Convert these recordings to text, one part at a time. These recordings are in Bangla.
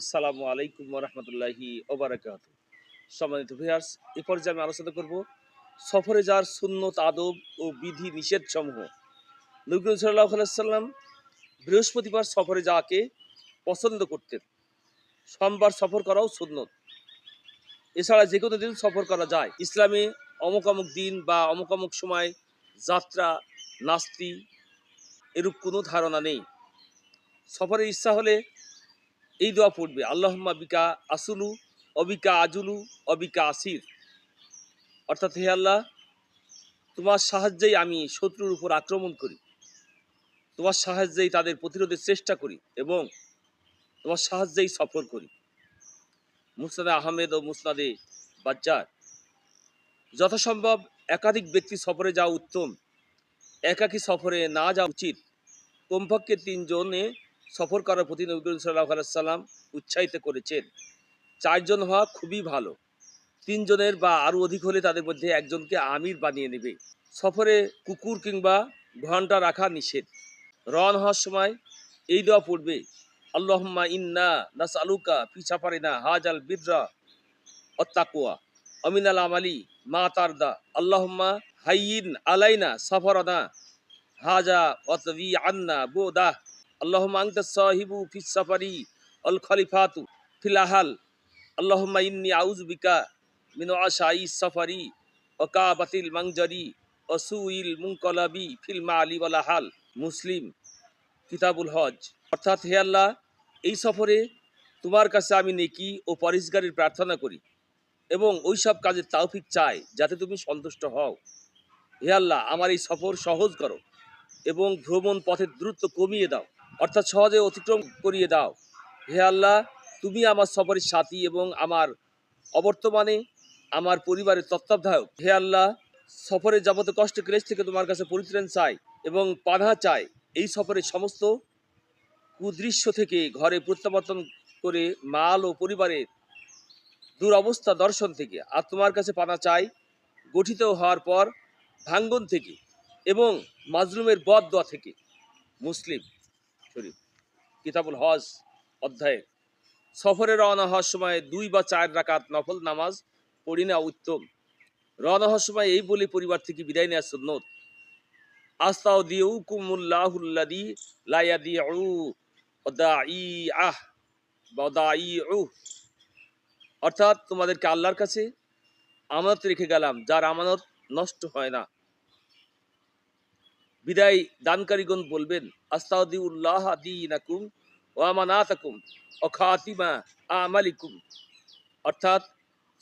আসসালামু আলাইকুম রহমতুল্লাহি ওবরাকাত। সম্মানিত ভিয়ার্স এ পর্যায়ে আমি আলোচনা করব সফরে যার সুন্নত, আদব ও বিধি নিষেধ সমূহ। নবী সাল্লাহ সাল্লাম বৃহস্পতিবার সফরে যাওয়াকে পছন্দ করতেন, সোমবার সফর করাও সুন্নত। এছাড়া যে কোনো দিন সফর করা যায়। ইসলামে অমুক অমুক দিন বা অমুক অমুক সময় যাত্রা, নাস্তি এরূপ কোনো ধারণা নেই। সফরের ইচ্ছা হলে এই দোয়া পড়বে। আল্লাহম্মা বিকা আসুলু অবিকা আজুলু অবিকা আসির। অর্থাৎ হে আল্লাহ, তোমার সাহায্যেই আমি শত্রুর উপর আক্রমণ করি। তোমার সাহায্যেই তাদের প্রতিরোধের চেষ্টা করি এবং তোমার সাহায্যেই সফর করি। মুসনাদে আহমেদ ও মুসনাদে বাজ্জার। যথাসম্ভব একাধিক ব্যক্তি সফরে যাওয়া উত্তম। একাকী সফরে না যাওয়া উচিত। কমপক্ষে তিনজনে সফর করার প্রতি নবী সাল্লাহ সাল্লাম উৎসাহিত করেছেন। চারজন হওয়া খুবই ভালো। তিনজনের বা আরও অধিক হলে তাদের মধ্যে একজনকে আমির বানিয়ে নেবে। সফরে কুকুর কিংবা ঘণ্টা রাখা নিষেধ। রওনা হওয়ার সময় এই দেওয়া পড়বে, আল্লাহম্মা ইন্না নাস আলুকা পিছাপারিনা হাজ আল বিদ্রা অত্তাকুয়া অমিনাল আমালি মা তারদা। আল্লাহম্মা হাইয়িন আলাইনা সফরানা হাজা অতবি আন্না বোদা। আল্লাহুম্মা আনতা সাহিবু ফিস সাফারি আল খলিফাতু ফিল আহাল। আল্লাহুম্মা ইন্নী আউযু বিকা মিন আশাই সাফারি ওয়া কাবাতিল মাংজারি ওয়া সুইল মুনকালাবি ফিল মালি ওয়াল মুসলিম, কিতাবুল হজ অর্থাৎ হে আল্লাহ, এই সফরে তোমার কাছে আমি নেকি ও পরিষ্কারের প্রার্থনা করি এবং ওই সব কাজের তাওফিক চাই যাতে তুমি সন্তুষ্ট হও। হে আল্লাহ, আমার এই সফর সহজ করো এবং ভ্রমণ পথের দ্রুত কমিয়ে দাও। অর্থাৎ সহজে অতিক্রম করিয়ে দাও। হে আল্লাহ, তুমি আমার সফরের সাথী এবং আমার অবর্তমানে আমার পরিবারের তত্ত্বাবধায়ক। হে আল্লাহ সফরে যাবত কষ্ট ক্লেশ থেকে তোমার কাছে পরিত্রাণ চাই এবং পানা চাই। এই সফরের সমস্ত কুদৃশ্য থেকে ঘরে প্রত্যাবর্তন করে মাল ও পরিবারের দুরবস্থা দর্শন থেকে আর তোমার কাছে পানা চাই গঠিত হওয়ার পর ভাঙ্গন থেকে এবং মাজলুমের বদ দোয়া থেকে। মুসলিম শরীফ কিতাবুল হজ অধ্যায়ে, সফরে রওনা হওয়ার সময় দুই বা চার রাকাত নফল নামাজ পড়ি না উত্তম। রওনা হওয়ার সময় এই বলে পরিবার থেকে বিদায় নেওয়ার সুন্নত। আস্তাও দিউ কুমুল্লাহুল্লাদি ই আহ অর্থাৎ তোমাদেরকে আল্লাহর কাছে আমানত রেখে গেলাম, যার আমানত নষ্ট হয় না। বিদায় দানকারীগণ বলবেন আস্তাউদ্দিউল্লাহ দিনাকুম ওয়ামানাতাকুম অখাতিমা আমালিকুম। অর্থাৎ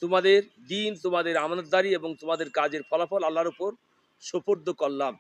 তোমাদের দিন, তোমাদের আমানতদারি এবং তোমাদের কাজের ফলাফল আল্লাহর উপর সোপর্দ করলাম।